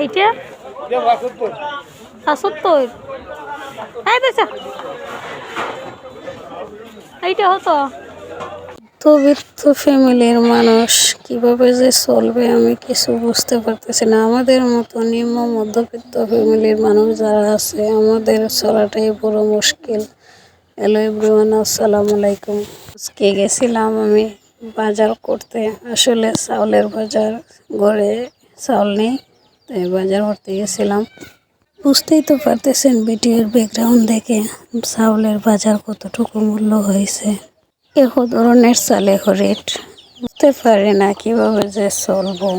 এইটা? সত্তর এই বেচা। এইটা হতো। মধ্যবিত্ত ফ্যামিলির মানুষ কীভাবে যে চলবে আমি কিছু বুঝতে পারতেছি না। আমাদের মতো নিম্ন মধ্যবিত্ত ফ্যামিলির মানুষ যারা আছে আমাদের চলাটাই বড় মুশকিল। হ্যালো এভরিওয়ান আসসালামু আলাইকুম। আজকে গেছিলাম আমি বাজার করতে। আসলে চাউলের বাজার ঘরে চাউল নেই, তাই বাজার করতে গেছিলাম। বুঝতেই তো পারতেছেন ভিডিওর ব্যাকগ্রাউন্ড দেখে চাউলের বাজার কতটুকু মূল্য হয়েছে। এহ ধরনের চালে রেট বুঝতে পারে না কীভাবে যে চলবো।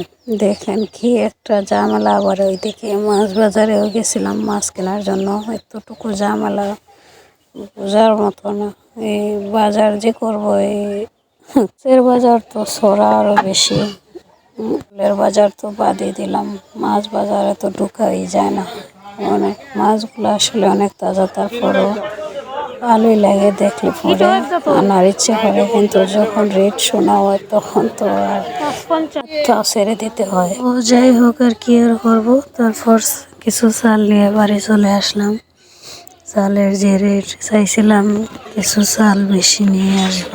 দেখেন কি একটা জামালা আবার ওইদিকে মাছ বাজারেও গেছিলাম, মাছ কেনার জন্য এতটুকু জামালা বোঝার মতো না। এই বাজার যে করব, এই বাজার তো সরা আরও বেশি। ফুলের বাজার তো বাদই দিলাম। মাছ বাজারে তো ঢুকাই যায় না। অনেক মাছগুলো আসলে অনেক তাজা, তারপরেও ভালোই লাগে দেখলে পরে। আনার ইচ্ছে করে, কিন্তু যখন রেট শোনা হয়, তখন তো আর তা ছেড়ে দিতে হয়। ও যাই হোক, আর কি আর করব? তারপর কিছু চাল নিয়ে বাড়ি চলে আসলাম। চালের যে রেট চাইছিলাম, কিছু চাল বেশি নিয়ে আসব।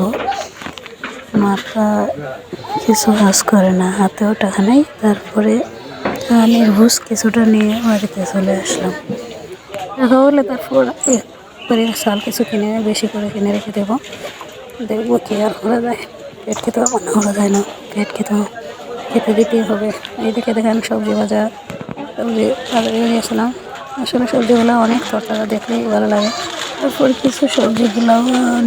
মাথা কিছু কাজ করে না, হাতেও টাকা নেই। তারপরে ভুষ কিছুটা নিয়ে বাড়িতে চলে আসলাম। টাকা হলে তারপর করে চাল কিছু কিনে, বেশি করে কিনে রেখে দেবো। দেখব কি আর করা যায়। পেট খেতে মনে করা যায় না। পেট খেতে খেতে দিতেই হবে। এইদিকে দেখেন সবজি বাজার সবজি বাজারে গিয়েছিলাম আসলে সবজিগুলো অনেক তরতাজা, দেখলেই ভালো লাগে। তারপর কিছু সবজিগুলো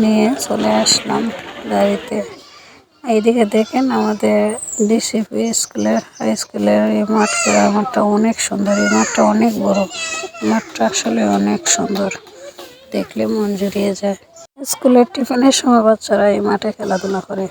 নিয়ে চলে আসলাম গাড়িতে। এইদিকে দেখেন আমাদের ডিসিপি স্কুলের হাই স্কুলের এই মাঠটা মাঠটা অনেক সুন্দর, এই মাঠটা অনেক বড়। মাঠটা আসলে অনেক সুন্দর। দেখলে মন জুড়িয়ে যায়। স্কুলের টিফিনের সময় বাচ্চারা এই মাঠে খেলাধুলা করে।